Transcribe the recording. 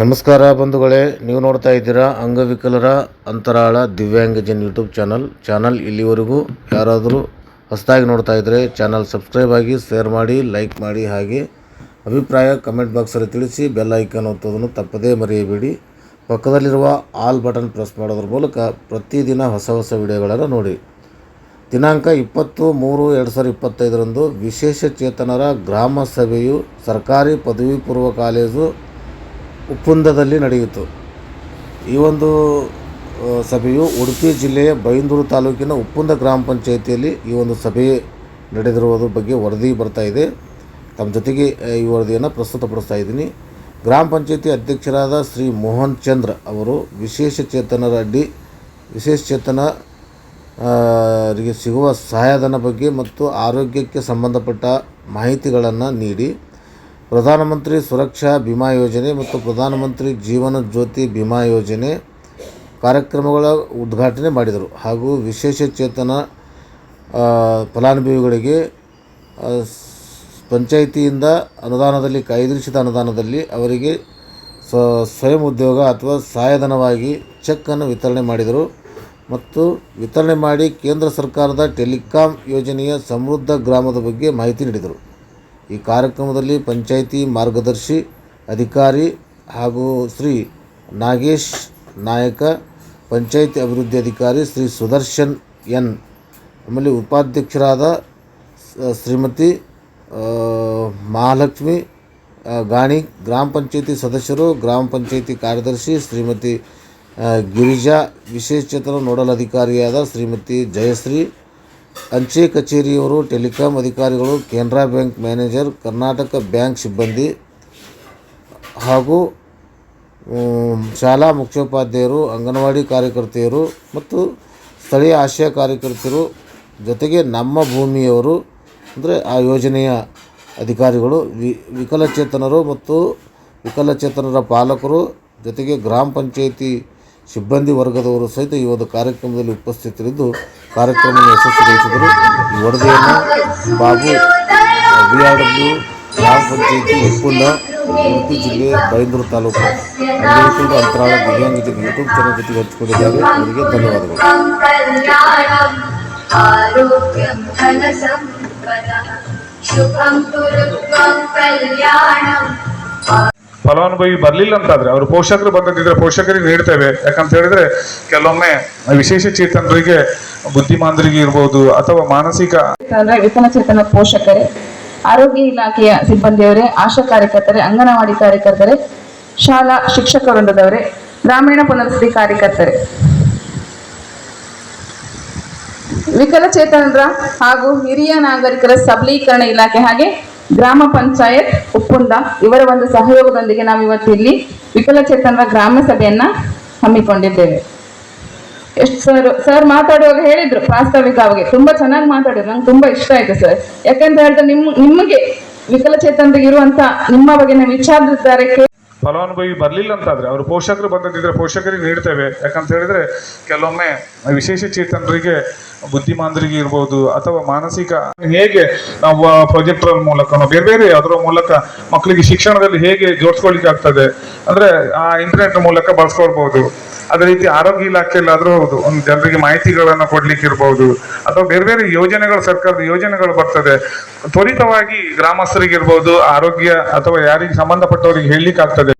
ನಮಸ್ಕಾರ ಬಂಧುಗಳೇ, ನೀವು ನೋಡ್ತಾ ಇದ್ದೀರಾ ಅಂಗವಿಕಲರ ಅಂತರಾಳ ದಿವ್ಯಾಂಗಜನ್ ಯೂಟ್ಯೂಬ್ ಚಾನಲ್. ಚಾನಲ್ ಇಲ್ಲಿವರೆಗೂ ಯಾರಾದರೂ ಹೊಸದಾಗಿ ನೋಡ್ತಾ ಇದ್ದರೆ ಚಾನಲ್ ಸಬ್ಸ್ಕ್ರೈಬ್ ಆಗಿ, ಶೇರ್ ಮಾಡಿ, ಲೈಕ್ ಮಾಡಿ ಹಾಗೆ ಅಭಿಪ್ರಾಯ ಕಮೆಂಟ್ ಬಾಕ್ಸಲ್ಲಿ ತಿಳಿಸಿ, ಬೆಲ್ ಐಕನ್ ಒತ್ತೋದನ್ನು ತಪ್ಪದೇ ಮರೆಯಬೇಡಿ. ಪಕ್ಕದಲ್ಲಿರುವ ಆಲ್ ಬಟನ್ ಪ್ರೆಸ್ ಮಾಡೋದ್ರ ಮೂಲಕ ಪ್ರತಿದಿನ ಹೊಸ ಹೊಸ ವಿಡಿಯೋಗಳನ್ನು ನೋಡಿ. ದಿನಾಂಕ ಇಪ್ಪತ್ತು ಮೂರು ಎರಡು ಸಾವಿರದ ಇಪ್ಪತ್ತೈದರಂದು ವಿಶೇಷ ಚೇತನರ ಗ್ರಾಮ ಸಭೆಯು ಸರ್ಕಾರಿ ಪದವಿ ಪೂರ್ವ ಕಾಲೇಜು ಉಪ್ಪುಂದದಲ್ಲಿ ನಡೆಯಿತು. ಈ ಒಂದು ಸಭೆಯು ಉಡುಪಿ ಜಿಲ್ಲೆಯ ಬೈಂದೂರು ತಾಲೂಕಿನ ಉಪ್ಪುಂದ ಗ್ರಾಮ ಪಂಚಾಯಿತಿಯಲ್ಲಿ ಈ ಒಂದು ಸಭೆ ನಡೆದಿರುವುದರ ಬಗ್ಗೆ ವರದಿ ಬರ್ತಾ ಇದೆ. ತಮ್ಮ ಜೊತೆಗೆ ಈ ವರದಿಯನ್ನು ಪ್ರಸ್ತುತಪಡಿಸ್ತಾ ಇದ್ದೀನಿ. ಗ್ರಾಮ ಪಂಚಾಯಿತಿ ಅಧ್ಯಕ್ಷರಾದ ಶ್ರೀ ಮೋಹನ್ ಚಂದ್ರ ಅವರು ವಿಶೇಷ ಚೇತನರ ಅಡ್ಡಿ, ವಿಶೇಷ ಚೇತನ ರಿಗೆ ಸಿಗುವ ಸಹಾಯಧನ ಬಗ್ಗೆ ಮತ್ತು ಆರೋಗ್ಯಕ್ಕೆ ಸಂಬಂಧಪಟ್ಟ ಮಾಹಿತಿಗಳನ್ನು ನೀಡಿ ಪ್ರಧಾನಮಂತ್ರಿ ಸುರಕ್ಷಾ ಬಿಮಾ ಯೋಜನೆ ಮತ್ತು ಪ್ರಧಾನಮಂತ್ರಿ ಜೀವನ ಜ್ಯೋತಿ ಬಿಮಾ ಯೋಜನೆ ಕಾರ್ಯಕ್ರಮಗಳ ಉದ್ಘಾಟನೆ ಮಾಡಿದರು. ಹಾಗೂ ವಿಶೇಷ ಚೇತನ ಫಲಾನುಭವಿಗಳಿಗೆ ಪಂಚಾಯಿತಿಯಿಂದ ಅನುದಾನದಲ್ಲಿ ಕಾಯ್ದಿರಿಸಿದ ಅನುದಾನದಲ್ಲಿ ಅವರಿಗೆ ಸ್ವ, ಸ್ವಯಂ ಉದ್ಯೋಗ ಅಥವಾ ಸಹಾಯಧನವಾಗಿ ಚೆಕ್ಕನ್ನು ವಿತರಣೆ ಮಾಡಿದರು. ಮತ್ತು ವಿತರಣೆ ಮಾಡಿ ಕೇಂದ್ರ ಸರ್ಕಾರದ ಟೆಲಿಕಾಂ ಯೋಜನೆಯ ಸಮೃದ್ಧ ಗ್ರಾಮದ ಬಗ್ಗೆ ಮಾಹಿತಿ ನೀಡಿದರು. ಈ ಕಾರ್ಯಕ್ರಮದಲ್ಲಿ ಪಂಚಾಯಿತಿ ಮಾರ್ಗದರ್ಶಿ, ಅಧಿಕಾರಿ ಹಾಗೂ ಶ್ರೀ ನಾಗೇಶ್ ನಾಯಕ, ಪಂಚಾಯಿತಿ ಅಭಿವೃದ್ಧಿ ಅಧಿಕಾರಿ ಶ್ರೀ ಸುದರ್ಶನ್ ಎನ್. ಆಮೇಲೆ ಉಪಾಧ್ಯಕ್ಷರಾದ ಶ್ರೀಮತಿ ಮಹಾಲಕ್ಷ್ಮಿ ಗಾಣಿ, ಗ್ರಾಮ ಪಂಚಾಯಿತಿ ಸದಸ್ಯರು, ಗ್ರಾಮ ಪಂಚಾಯಿತಿ ಕಾರ್ಯದರ್ಶಿ ಶ್ರೀಮತಿ ಗಿರಿಜಾ ವಿಶೇಷ ಚೇತನ ನೋಡಲ್ ಅಧಿಕಾರಿಯಾದ ಶ್ರೀಮತಿ ಜಯಶ್ರೀ ಅಂಚೆ ಕಚೇರಿಯವರು, ಟೆಲಿಕಾಂ ಅಧಿಕಾರಿಗಳು, Canara bank manager, Karnataka bank ಸಿಬ್ಬಂದಿ ಹಾಗೂ ಶಾಲಾ ಮುಖ್ಯೋಪಾಧ್ಯಾಯರು, ಅಂಗನವಾಡಿ ಕಾರ್ಯಕರ್ತೆಯರು ಮತ್ತು ಸ್ಥಳೀಯ ಆಶಯ ಕಾರ್ಯಕರ್ತರು ಜೊತೆಗೆ ನಮ್ಮ ಭೂಮಿಯವರು ಅಂದರೆ ಆ ಯೋಜನೆಯ ಅಧಿಕಾರಿಗಳು ವಿಕಲಚೇತನರು ಮತ್ತು ವಿಕಲಚೇತನರ ಪಾಲಕರು ಜೊತೆಗೆ ಗ್ರಾಮ ಪಂಚಾಯಿತಿ ಸಿಬ್ಬಂದಿ ವರ್ಗದವರು ಸಹಿತ ಈ ಒಂದು ಕಾರ್ಯಕ್ರಮದಲ್ಲಿ ಉಪಸ್ಥಿತರಿದ್ದು ಕಾರ್ಯಕ್ರಮವನ್ನು ಯಶಸ್ವಿಗೊಳಿಸಿದರು. ಈ ವರದಿಯನ್ನು ಬಾಬು ಬಿ ಆರ್ ಡಬ್ಲ್ಯೂ ಗ್ರಾಮ ಪಂಚಾಯಿತಿ ಹೆಪ್ಪುಳ್ಳ ಉಡುಪಿ ಜಿಲ್ಲೆ ಬೈಂದೂರು ತಾಲೂಕು ಅಂಗಡಿ ಅಂತರಾಳ ದಿವ್ಯಾಂಗಜನ ಯೂಟ್ಯೂಬ್ ಚಾನಲ್ ಜೊತೆಗೆ ಹಂಚಿಕೊಂಡಿದ್ದಾರೆ. ಅವರಿಗೆ ಧನ್ಯವಾದಗಳು. ಫಲಾನುಭವಿ ಬರಲಿಲ್ಲ ಅಂತಾದ್ರೆ, ಅವರು ಪೋಷಕರು ಬಂದದಿದ್ರೆ ಪೋಷಕರಿಗೆ ನೀಡ್ತೇವೆ. ಯಾಕಂತ ಹೇಳಿದ್ರೆ, ಕೆಲವೊಮ್ಮೆ ವಿಶೇಷ ಚೇತನರಿಗೆ, ಬುದ್ಧಿಮಾಂದರಿಗೆ ಇರ್ಬೋದು ಅಥವಾ ಮಾನಸಿಕ ವಿಕಲಚೇತನ ಪೋಷಕರೇ, ಆರೋಗ್ಯ ಇಲಾಖೆಯ ಸಿಬ್ಬಂದಿಯವರೇ, ಆಶಾ ಕಾರ್ಯಕರ್ತರೇ, ಅಂಗನವಾಡಿ ಕಾರ್ಯಕರ್ತರೇ, ಶಾಲಾ ಶಿಕ್ಷಕ ವೃಂದದವರೇ, ಗ್ರಾಮೀಣ ಪುನರ್ವಸತಿ ಕಾರ್ಯಕರ್ತರೇ. ವಿಕಲಚೇತನರ ಹಾಗೂ ಹಿರಿಯ ನಾಗರಿಕರ ಸಬಲೀಕರಣ ಇಲಾಖೆ ಹಾಗೆ ಗ್ರಾಮ ಪಂಚಾಯತ್ ಒಪ್ಪಂದ. ಇವರ ಒಂದು ಸಹಯೋಗದೊಂದಿಗೆ ನಾವು ಇವತ್ತು ಇಲ್ಲಿ ವಿಕಲಚೇತನರ ಗ್ರಾಮ ಸಭೆಯನ್ನ ಹಮ್ಮಿಕೊಂಡಿದ್ದೇವೆ. ಎಷ್ಟು ಸರ್ ಸರ್ ಮಾತಾಡುವಾಗ ಹೇಳಿದ್ರು ಪ್ರಾಸ್ತಾವಿಕ ಅವಾಗೆ ತುಂಬಾ ಚೆನ್ನಾಗಿ ಮಾತಾಡಿದ್ರು, ನಂಗೆ ತುಂಬಾ ಇಷ್ಟ ಆಯ್ತು ಸರ್. ಯಾಕಂತ ಹೇಳಿದ್ರೆ ನಿಮ್, ನಿಮಗೆ ವಿಕಲಚೇತನರಿಗೆ ಇರುವಂತ ನಿಮ್ಮ ಬಗೆನ ಕೇ- ಫಲಾನುಭವಿ ಬರಲಿಲ್ಲ ಅಂತಾದರೆ, ಅವರು ಪೋಷಕರು ಬಂದಿದ್ರೆ ಪೋಷಕರಿಗೆ ನೀಡ್ತೇವೆ. ಯಾಕಂತ ಹೇಳಿದ್ರೆ, ಕೆಲವೊಮ್ಮೆ ವಿಶೇಷ ಚೇತನರಿಗೆ, ಬುದ್ಧಿಮಾಂದರಿಗೆ ಇರ್ಬೋದು, ಅಥವಾ ಮಾನಸಿಕ ಹೇಗೆ ನಾವು ಪ್ರೊಜೆಕ್ಟರ್ ಮೂಲಕ ಬೇರೆ ಬೇರೆ ಅದರ ಮೂಲಕ ಮಕ್ಕಳಿಗೆ ಶಿಕ್ಷಣದಲ್ಲಿ ಹೇಗೆ ಜೋಡಿಸ್ಕೊಳ್ಳಿಕ್ಕೆ ಆಗ್ತದೆ ಅಂದ್ರೆ, ಆ ಇಂಟರ್ನೆಟ್ ಮೂಲಕ ಬಳಸ್ಕೊಳ್ಬಹುದು ಅದೇ ರೀತಿ ಆರೋಗ್ಯ ಇಲಾಖೆಯಲ್ಲಾದ್ರೂ ಹೌದು, ಒಂದು ಜನರಿಗೆ ಮಾಹಿತಿಗಳನ್ನು ಕೊಡ್ಲಿಕ್ಕೆ ಇರ್ಬೋದು, ಅಥವಾ ಬೇರೆ ಬೇರೆ ಯೋಜನೆಗಳು, ಸರ್ಕಾರದ ಯೋಜನೆಗಳು ಬರ್ತದೆ. ತ್ವರಿತವಾಗಿ ಗ್ರಾಮಸ್ಥರಿಗೆ ಇರ್ಬೋದು ಆರೋಗ್ಯ ಅಥವಾ ಯಾರಿಗೆ ಸಂಬಂಧಪಟ್ಟವರಿಗೆ ಹೇಳಲಿಕ್ಕೆ ಆಗ್ತದೆ